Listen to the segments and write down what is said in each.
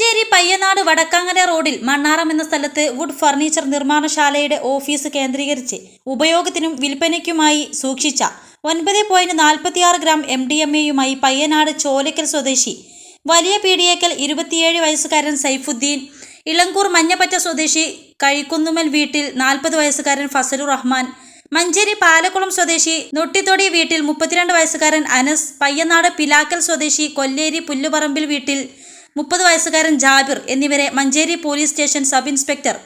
മഞ്ചേരി പയ്യനാട് വടക്കാങ്ങര റോഡിൽ മണ്ണാറം എന്ന സ്ഥലത്ത് വുഡ് ഫർണിച്ചർ നിർമ്മാണശാലയുടെ ഓഫീസ് കേന്ദ്രീകരിച്ച് ഉപയോഗത്തിനും വിൽപ്പനയ്ക്കുമായി സൂക്ഷിച്ച ഒൻപത് പോയിന്റ് നാൽപ്പത്തിയാറ് ഗ്രാം എം ഡി എം എയുമായി പയ്യനാട് ചോലക്കൽ സ്വദേശി വലിയ പീടിയേക്കൽ ഇരുപത്തിയേഴ് വയസ്സുകാരൻ സൈഫുദ്ദീൻ ഇളങ്കൂർ മഞ്ഞപ്പറ്റ സ്വദേശി കഴിക്കുന്നുമൽ വീട്ടിൽ നാൽപ്പത് വയസ്സുകാരൻ ഫസലു റഹ്മാൻ മഞ്ചേരി പാലക്കുളം സ്വദേശി നൊട്ടിത്തൊടി വീട്ടിൽ മുപ്പത്തിരണ്ട് വയസ്സുകാരൻ അനസ് പയ്യനാട് പിലാക്കൽ സ്വദേശി കൊല്ലേരി പുല്ലുപറമ്പിൽ വീട്ടിൽ മുപ്പത് വയസ്സുകാരൻ ജാബിർ എന്നിവരെ Manjeri police station sub inspector.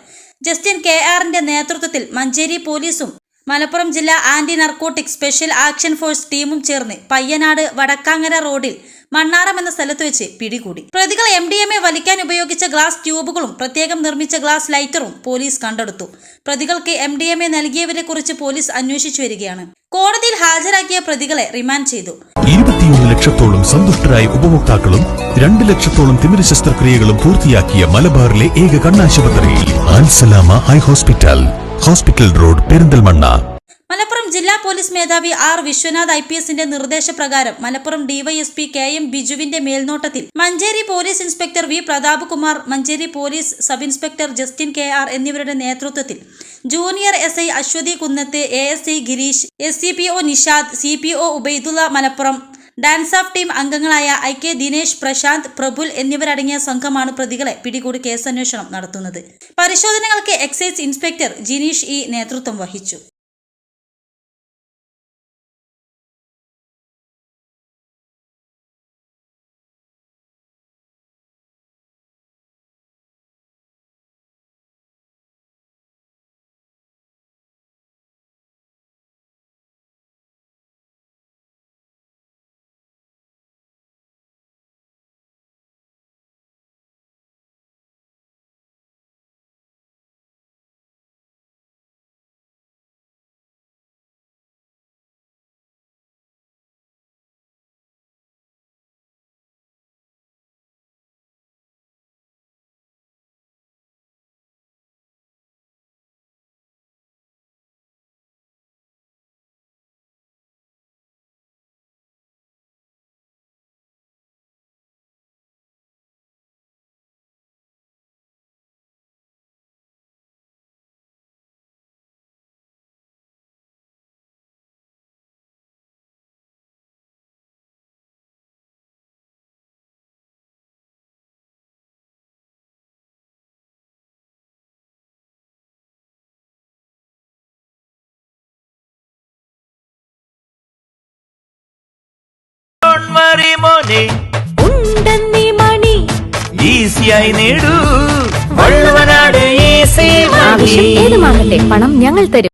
Justin K ആറിന്റെ നേതൃത്വത്തിൽ മഞ്ചേരി പോലീസും മലപ്പുറം ജില്ലാ anti narcotic special action force ടീമും ചേർന്ന് പയ്യനാട് വടക്കാങ്ങര റോഡിൽ മണ്ണാറം എന്ന സ്ഥലത്ത് വെച്ച് പിടികൂടി. പ്രതികൾ എം ഡി എം എ വലിക്കാൻ ഉപയോഗിച്ച ഗ്ലാസ് ട്യൂബുകളും പ്രത്യേകം നിർമ്മിച്ച ഗ്ലാസ് ലൈറ്ററും പോലീസ് കണ്ടെടുത്തു. പ്രതികൾക്ക് എം ഡി എം എ നൽകിയവരെ കുറിച്ച് പോലീസ് അന്വേഷിച്ചു വരികയാണ്. കോടതിയിൽ ഹാജരാക്കിയ പ്രതികളെ റിമാൻഡ് ചെയ്തു. ലക്ഷത്തോളം സന്തുഷ്ടരായ ഉപഭോക്താക്കളും രണ്ട് ലക്ഷത്തോളം തിമിര ശസ്ത്രക്രിയകളും പൂർത്തിയാക്കിയ മലബാറിലെ ഏക കണ്ണാശുപത്രി Alsalama eye hospital. Hospital road Perinthalmanna. Malappuram ജില്ലാ പോലീസ് മേധാവി ആർ വിശ്വനാഥ് ഐ പി എസിന്റെ നിർദ്ദേശപ്രകാരം മലപ്പുറം ഡിവൈഎസ്പി കെ എം ബിജുവിന്റെ മേൽനോട്ടത്തിൽ Manjeri police inspector V Prathap Kumar Manjeri police sub inspector Justin K R എന്നിവരുടെ നേതൃത്വത്തിൽ junior S I Aswathi Kunnath A S I Gireesh S C P O Nishad C P O Ubaidulla Malappuram DANSAF team അംഗങ്ങളായ I K Dinesh Prashanth Prabhul എന്നിവരടങ്ങിയ സംഘമാണ് പ്രതികളെ പിടികൂടി കേസന്വേഷണം നടത്തുന്നത്. പരിശോധനകൾക്ക് excise inspector Jineesh E നേതൃത്വം വഹിച്ചു. മോനെ. ഉണ്ടെന്നി മണി. ഈസിയായി നേടൂ. വള്ളുവനാട് ഈസി ഏത് ഏതുമാകട്ടെ പണം ഞങ്ങൾ തരും.